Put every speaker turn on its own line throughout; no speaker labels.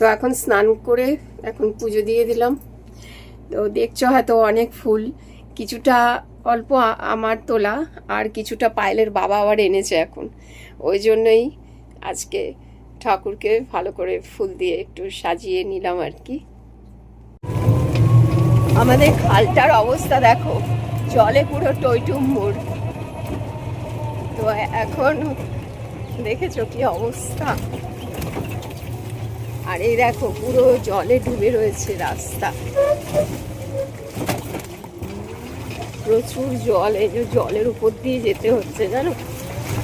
তো এখন স্নান করে এখন পুজো দিয়ে দিলাম। তো দেখছ হয়তো অনেক ফুল, কিছুটা অল্প আমার তোলা আর কিছুটা পায়েলের বাবা আবার এনেছে এখন। ওই জন্যই আজকে ঠাকুরকে ভালো করে ফুল দিয়ে একটু সাজিয়ে নিলাম আর কি। আমাদের খালটার অবস্থা দেখো, জলে পুরো টইটুম্বুর তো এখন দেখেছ কি অবস্থা? আর এই দেখো, পুরো জলে ডুবে রয়েছে রাস্তা। প্রচুর জল, এই যে জলের উপর দিয়ে যেতে হচ্ছে, জানো?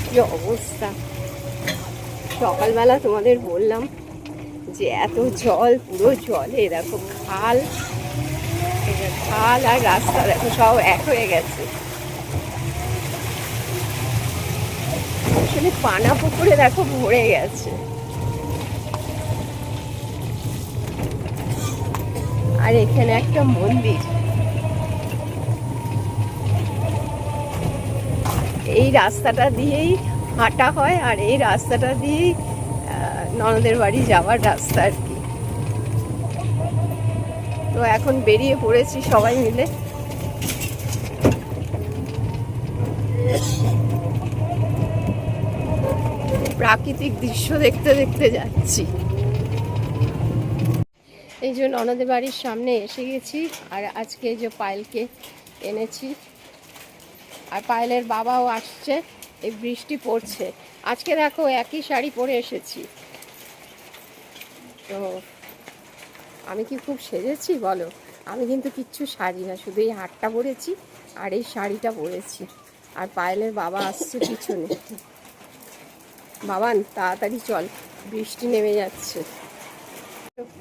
কি অবস্থা। সকালবেলা তোমাদের বললাম যে এত জল, পুরো জলে, দেখো, খাল। খাল আর রাস্তা, দেখো, সব এক হয়ে গেছে। আসলে পানা পুকুরে, দেখো, ভরে গেছে। আর এখানে একটা মন্দির। এই রাস্তাটা দিয়েই হাঁটা হয় আর এই রাস্তাটা দিয়েই ননদের বাড়ি যাওয়ার রাস্তা আর কি। তো এখন বেরিয়ে পড়েছি সবাই মিলে। প্রাকৃতিক দৃশ্য দেখতে দেখতে যাচ্ছি। এই জন্য ননদের বাড়ির সামনে এসে গেছি আর আজকে যে পায়েলকে এনেছি। আর পায়েলের বাবাও আসছে, এই বৃষ্টি পড়ছে। আজকে দেখো একই শাড়ি পরে এসেছি। তো আমি কি খুব সেজেছি বলো? আমি কিন্তু কিচ্ছু সাজি না, শুধু এই হাটটা পরেছি আর এই শাড়িটা পরেছি। আর পায়েলের বাবা আসছে পিছনে। বাবান, তাড়াতাড়ি চল, বৃষ্টি নেমে যাচ্ছে।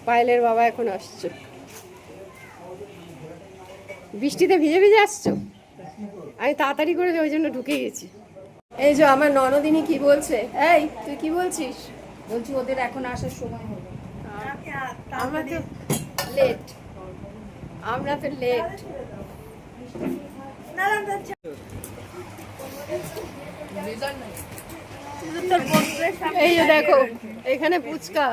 পায়েলের বাবা এখন আসছে। বৃষ্টিতে ভিজে ভিজে আসছো? আমি তাড়াতাড়ি করে ওই জন্য ঢুকে গেছি। এই যে আমার ননদিনী কি বলছে? এই তুই কি বলছিস?
বলছি ওদের এখন আসার সময় হলো
আমরা তো লেট আমরা তো লেট এই দেখো এখানে পুচকা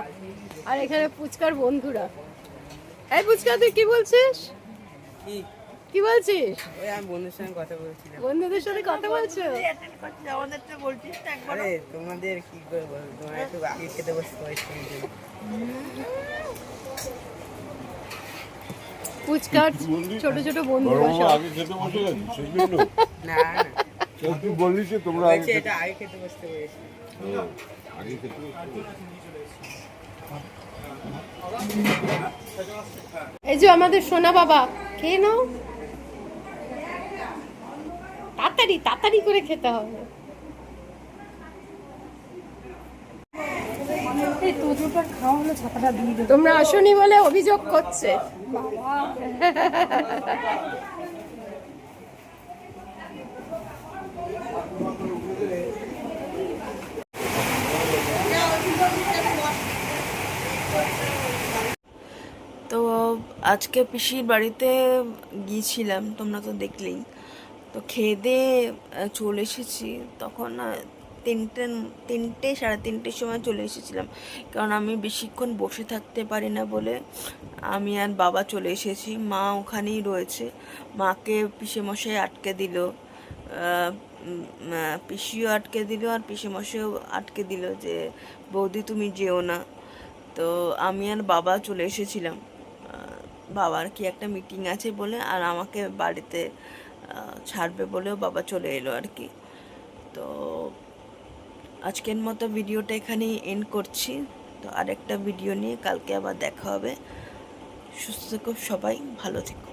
আর এখানে পুচকার বন্ধুরা। এই পুচকা তুই কি বলছিস?
কি?
কি বলছিস?
ওই আমি বন্ধুর সঙ্গে কথা বলছিলাম।
বন্ধুদের সাথে কথা বলছো?
আরে তোমাদের কি করে বল তোমার একটু আগে খেতে বসতে হয়
পুচকার ছোট ছোট বন্ধুরা
বড়
সব।
আগে খেতে বসে
না না।
তুই বললি তোমরা আগে খেতে
বসতে হয়েছে
আগে খেতে
এই যে আমাদের সোনা বাবা খেয়ে নাও। তাড়াতাড়ি তাড়াতাড়ি করে খেতে হবে।
এই তোজোটার খাওয়া হলো ছাতাটা দিয়ে দেবো
তোমরা আসনি বলে অভিযোগ করছে।
তো আজকে পিসির বাড়িতে গিয়েছিলাম, তোমরা তো দেখলেই। তো খেয়ে দিয়ে চলে এসেছি। তখন তিনটে তিনটে, সাড়ে তিনটের সময় চলে এসেছিলাম। কারণ আমি বেশিক্ষণ বসে থাকতে পারি না বলে আমি আর বাবা চলে এসেছি। মা ওখানেই রয়েছে। মাকে পিসে মশাই আটকে দিল। পিসিও আটকে দিল আর পিসে মশাইও আটকে দিল যে, বৌদি, তুমি যেও না। তো আমি আর বাবা চলে এসেছিলাম। বাবার কি একটা মিটিং আছে বলে আর আমাকে বাড়িতে ছাড়বে বলেও বাবা চলে এলো আর কি। তো আজকের মতো ভিডিওটা এখানেই এন্ড করছি। তো আরেকটা ভিডিও নিয়ে কালকে আবার দেখা হবে। সুস্থ থেকো সবাই, ভালো থেকো।